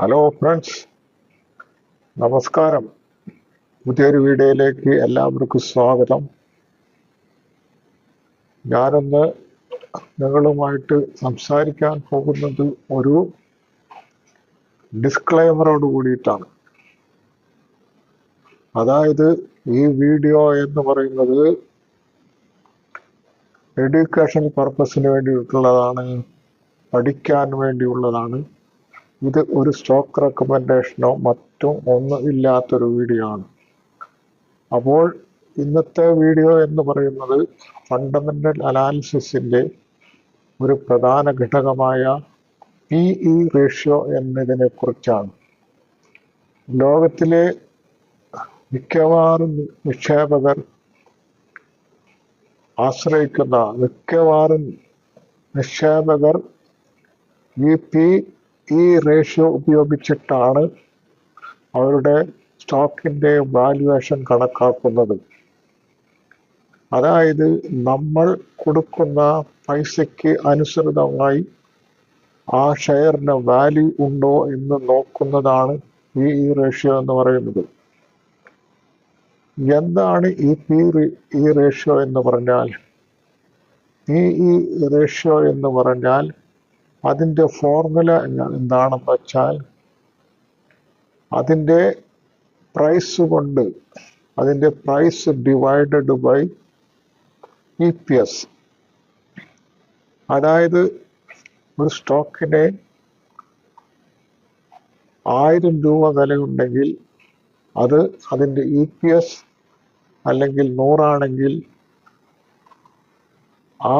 Hello friends നമസ്കാരം. പുതിയൊരു വീഡിയോയിലേക്ക് എല്ലാവർക്കും സ്വാഗതം. ഞാനിന്ന് നിങ്ങളുമായിട്ട് സംസാരിക്കാൻ പോകുന്നത് ഒരു ഡിസ്ക്ലൈമറോട് കൂടിയിട്ടാണ്. അതായത് ഈ വീഡിയോ എന്ന് പറയുന്നത് എഡ്യൂക്കേഷൻ പർപ്പസിന് വേണ്ടിയിട്ടുള്ളതാണ് പഠിക്കാൻ വേണ്ടിയുള്ളതാണ്. ഇത് ഒരു സ്റ്റോക്ക് റെക്കമെൻഡേഷനോ മറ്റും ഒന്നും ഇല്ലാത്തൊരു വീഡിയോ ആണ്. അപ്പോൾ ഇന്നത്തെ വീഡിയോ എന്ന് പറയുന്നത് ഫണ്ടമെന്റൽ അനാലിസിസിന്റെ ഒരു പ്രധാന ഘടകമായ പി ഇ റേഷ്യോ എന്നതിനെ കുറിച്ചാണ് ലോകത്തിലെ മിക്കവാറും നിക്ഷേപകർ ആശ്രയിക്കുന്ന മിക്കവാറും നിക്ഷേപകർ ഈ പി ഈ റേഷ്യോ ഉപയോഗിച്ചിട്ടാണ് അവരുടെ സ്റ്റോക്കിന്റെ വാല്യുവേഷൻ കണക്കാക്കുന്നത്. അതായത് നമ്മൾ കൊടുക്കുന്ന പൈസയ്ക്ക് അനുസൃതമായി ആ ഷെയറിന് വാല്യൂ ഉണ്ടോ എന്ന് നോക്കുന്നതാണ് ഈ ഈ റേഷ്യോ എന്ന് പറയുന്നത്. എന്താണ് ഈ പി ഈ റേഷ്യോ എന്ന് പറഞ്ഞാൽ? ഈ ഈ റേഷ്യോ എന്ന് പറഞ്ഞാൽ അതിന്റെ ഫോർമുല എന്താണെന്ന് വെച്ചാൽ അതിന്റെ പ്രൈസ് കൊണ്ട് അതിന്റെ price divided by E P S. അതായത് ഒരു സ്റ്റോക്കിനെ ആയിരം രൂപ വിലയുണ്ടെങ്കിൽ അത് അതിന്റെ ഇ പി എസ് അല്ലെങ്കിൽ നൂറാണെങ്കിൽ ആ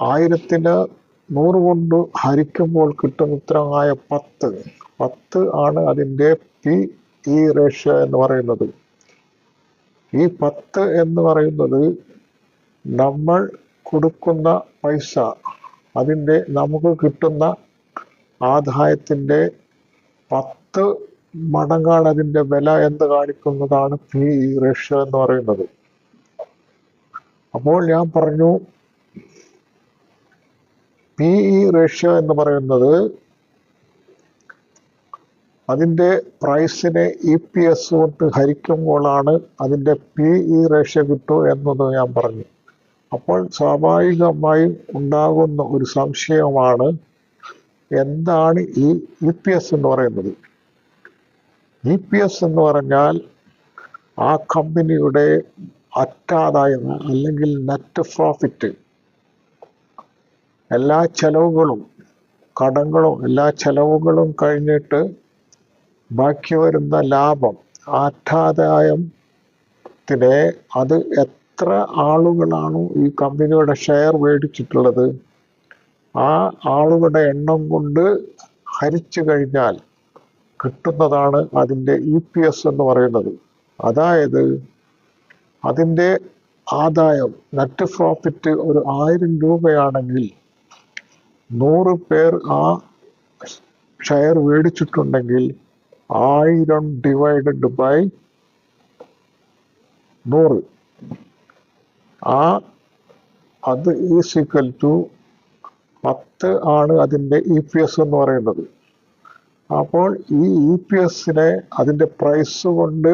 ആയിരത്തിന് നൂറ് കൊണ്ട് ഹരിക്കുമ്പോൾ കിട്ടുന്ന ഉത്തരമായ പത്ത്. പത്ത് ആണ് അതിന്റെ പി ഇ റേഷ്യോ എന്ന് പറയുന്നത്. ഈ പത്ത് എന്ന് പറയുന്നത് നമ്മൾ കൊടുക്കുന്ന പൈസ അതിന്റെ നമുക്ക് കിട്ടുന്ന ആദായത്തിന്റെ പത്ത് മടങ്ങാണ് അതിന്റെ വില എന്ന് കാണിക്കുന്നതാണ് പി ഇ റേഷ്യോ എന്ന് പറയുന്നത്. അപ്പോൾ ഞാൻ പറഞ്ഞു പി ഇ റേഷ്യോ എന്ന് പറയുന്നത് അതിന്റെ പ്രൈസിനെ ഇ പി എസ് കൊണ്ട് ഹരിക്കുമ്പോഴാണ് അതിന്റെ പി ഇ റേഷ്യോ കിട്ടൂ എന്നത് ഞാൻ പറഞ്ഞു. അപ്പോൾ സ്വാഭാവികമായും ഉണ്ടാകുന്ന ഒരു സംശയമാണ് എന്താണ് ഈ ഇ പി എസ് എന്ന് പറയുന്നത്? ഇ പി എസ് എന്ന് പറഞ്ഞാൽ ആ കമ്പനിയുടെ അറ്റാദായം അല്ലെങ്കിൽ നെറ്റ് പ്രോഫിറ്റ് എല്ലാ ചെലവുകളും കടങ്ങളും എല്ലാ ചെലവുകളും കഴിഞ്ഞിട്ട് ബാക്കി വരുന്ന ലാഭം ആറ്റാദായത്തിലെ അത് എത്ര ആളുകളാണ് ഈ കമ്പനിയുടെ ഷെയർ മേടിച്ചിട്ടുള്ളത്? ആ ആളുകളുടെ എണ്ണം കൊണ്ട് ഹരിച്ചു കഴിഞ്ഞാൽ കിട്ടുന്നതാണ് അതിന്റെ ഇ പി എസ് എന്ന് പറയുന്നത്. അതായത് അതിന്റെ ആദായം നെറ്റ് പ്രോഫിറ്റ് ഒരു ആയിരം രൂപയാണെങ്കിൽ നൂറ് പേർ ആ ഷെയർ മേടിച്ചിട്ടുണ്ടെങ്കിൽ ആയിരം ഡിവൈഡഡ് ബൈ നൂറ്. ആ അത് ഈസ് ഈക്വൽ ടു പത്ത് ആണ് അതിന്റെ ഇ പി എസ് എന്ന് പറയുന്നത്. അപ്പോൾ ഈ ഇ പി എസിനെ അതിന്റെ പ്രൈസ് കൊണ്ട്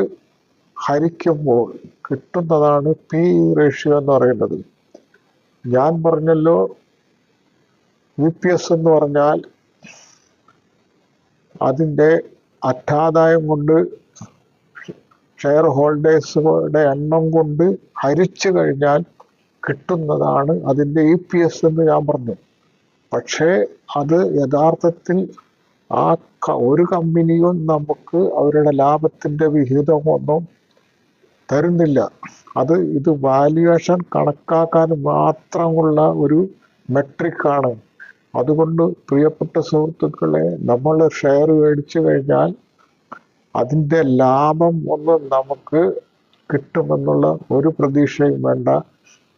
ഹരിക്കുമ്പോൾ കിട്ടുന്നതാണ് പി റേഷ്യോ എന്ന് പറയുന്നത്. ഞാൻ പറഞ്ഞല്ലോ ഇ പി എസ് എന്ന് പറഞ്ഞാൽ അതിന്റെ അറ്റാദായം കൊണ്ട് ഷെയർ ഹോൾഡേഴ്സുകളുടെ എണ്ണം കൊണ്ട് ഹരിച്ചു കഴിഞ്ഞാൽ കിട്ടുന്നതാണ് അതിന്റെ ഇ പി എസ് എന്ന് ഞാൻ പറഞ്ഞു. പക്ഷേ അത് യഥാർത്ഥത്തിൽ ആ ഒരു കമ്പനിയും നമുക്ക് അവരുടെ ലാഭത്തിന്റെ വിഹിതമൊന്നും തരുന്നില്ല. അത് ഇത് വാല്യുവേഷൻ കണക്കാക്കാൻ മാത്രമുള്ള ഒരു മെട്രിക്കാണ് അതുകൊണ്ട് പ്രിയപ്പെട്ട സുഹൃത്തുക്കളെ നമ്മൾ ഷെയർ മേടിച്ചു കഴിഞ്ഞാൽ അതിന്റെ ലാഭം ഒന്നും നമുക്ക് കിട്ടുമെന്നുള്ള ഒരു പ്രതീക്ഷയും വേണ്ട.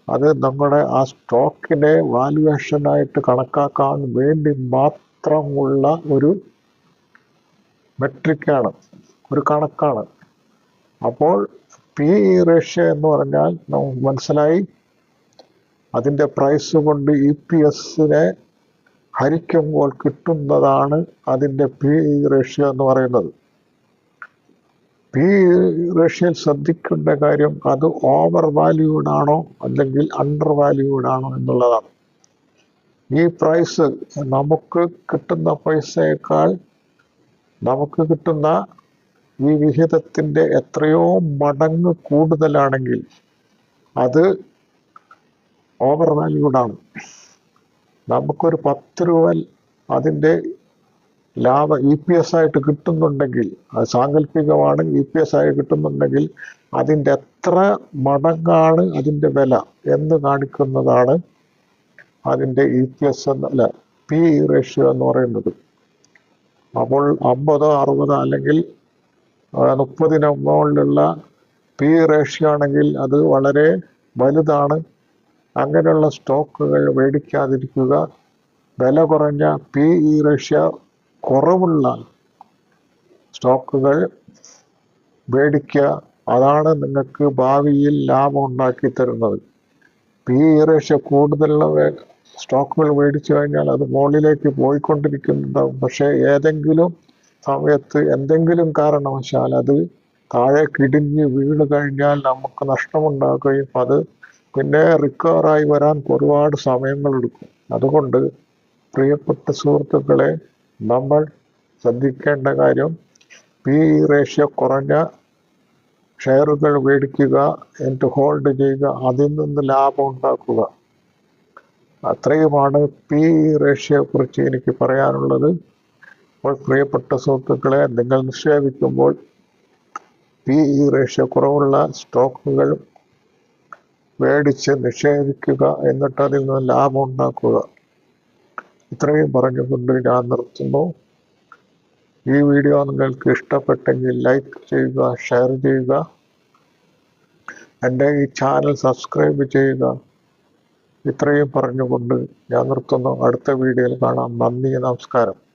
അത് നമ്മുടെ ആ സ്റ്റോക്കിനെ വാല്യുവേഷനായിട്ട് കണക്കാക്കാൻ വേണ്ടി മാത്രമുള്ള ഒരു മെട്രിക്കാണ് ഒരു കണക്കാണ്. അപ്പോൾ പി ഇ റേഷ്യോ എന്ന് പറഞ്ഞാൽ നമുക്ക് മനസ്സിലായി. അതിന്റെ പ്രൈസ് കൊണ്ട് ഇ പി എസിനെ ഹരിക്കുമ്പോൾ കിട്ടുന്നതാണ് അതിന്റെ പി റേഷ്യോ എന്ന് പറയുന്നത്. പി റേഷ്യയിൽ ശ്രദ്ധിക്കേണ്ട കാര്യം അത് ഓവർ വാല്യൂഡ് ആണോ അല്ലെങ്കിൽ അണ്ടർ വാല്യൂഡ് ആണോ എന്നുള്ളതാണ്. ഈ പ്രൈസ് നമുക്ക് കിട്ടുന്ന പൈസയേക്കാൾ നമുക്ക് കിട്ടുന്ന ഈ വിഹിതത്തിന്റെ എത്രയോ മടങ്ങ് കൂടുതലാണെങ്കിൽ അത് ഓവർ വാല്യൂഡ് ആണ്. നമുക്കൊരു പത്ത് രൂപ അതിന്റെ ലാഭ ഇ പി എസ് ആയിട്ട് കിട്ടുന്നുണ്ടെങ്കിൽ അത് സാങ്കല്പികമാണ് ഇ പി എസ് ആയി കിട്ടുന്നുണ്ടെങ്കിൽ അതിന്റെ എത്ര മടങ്ങാണ് അതിന്റെ വില എന്ന് കാണിക്കുന്നതാണ് അതിന്റെ ഇ പി എസ് എന്ന് അല്ല പി ഇ റേഷ്യോ എന്ന് പറയുന്നത്. അപ്പോൾ അമ്പതോ അറുപതോ അല്ലെങ്കിൽ മുപ്പതിന് മുകളിലുള്ള പി റേഷ്യോ ആണെങ്കിൽ അത് വളരെ വലുതാണ്. അങ്ങനെയുള്ള സ്റ്റോക്കുകൾ മേടിക്കാതിരിക്കുക. വില കുറഞ്ഞ പി ഇ റേഷ്യ കുറവുള്ള സ്റ്റോക്കുകൾ മേടിക്കുക. അതാണ് നിങ്ങൾക്ക് ഭാവിയിൽ ലാഭം ഉണ്ടാക്കി തരുന്നത്. പി ഇ റേഷ്യ കൂടുതലുള്ള സ്റ്റോക്കുകൾ മേടിച്ചു കഴിഞ്ഞാൽ അത് മുകളിലേക്ക് പോയിക്കൊണ്ടിരിക്കുന്നുണ്ടാവും പക്ഷേ ഏതെങ്കിലും സമയത്ത് എന്തെങ്കിലും കാരണവശാൽ അത് താഴെ കിടിഞ്ഞ് വീണ് കഴിഞ്ഞാൽ നമുക്ക് നഷ്ടമുണ്ടാക്കുകയും അത് പിന്നെ റിക്കവറായി വരാൻ ഒരുപാട് സമയങ്ങളെടുക്കും. അതുകൊണ്ട് പ്രിയപ്പെട്ട സുഹൃത്തുക്കളെ നമ്മൾ ശ്രദ്ധിക്കേണ്ട കാര്യം പി ഇ റേഷ്യോ കുറഞ്ഞ ഷെയറുകൾ മേടിക്കുക എന്നിട്ട് ഹോൾഡ് ചെയ്യുക അതിൽ നിന്ന് ലാഭം ഉണ്ടാക്കുക. അത്രയുമാണ് പി ഇ റേഷ്യോയെ കുറിച്ച് എനിക്ക് പറയാനുള്ളത്. അപ്പോൾ പ്രിയപ്പെട്ട സുഹൃത്തുക്കളെ നിങ്ങൾ നിക്ഷേപിക്കുമ്പോൾ പി ഇ റേഷ്യോ കുറവുള്ള സ്റ്റോക്കുകൾ മേടിച്ച് നിഷേധിക്കുക എന്നിട്ട് അതിൽ നിന്ന് ലാഭം ഉണ്ടാക്കുക. ഇത്രയും പറഞ്ഞുകൊണ്ട് ഞാൻ നിർത്തുന്നു. ഈ വീഡിയോ നിങ്ങൾക്ക് ഇഷ്ടപ്പെട്ടെങ്കിൽ ലൈക്ക് ചെയ്യുക ഷെയർ ചെയ്യുക. എന്റെ ഈ ചാനൽ സബ്സ്ക്രൈബ് ചെയ്യുക. ഇത്രയും പറഞ്ഞുകൊണ്ട് ഞാൻ നിർത്തുന്നു. അടുത്ത വീഡിയോയിൽ കാണാം. നന്ദി നമസ്കാരം.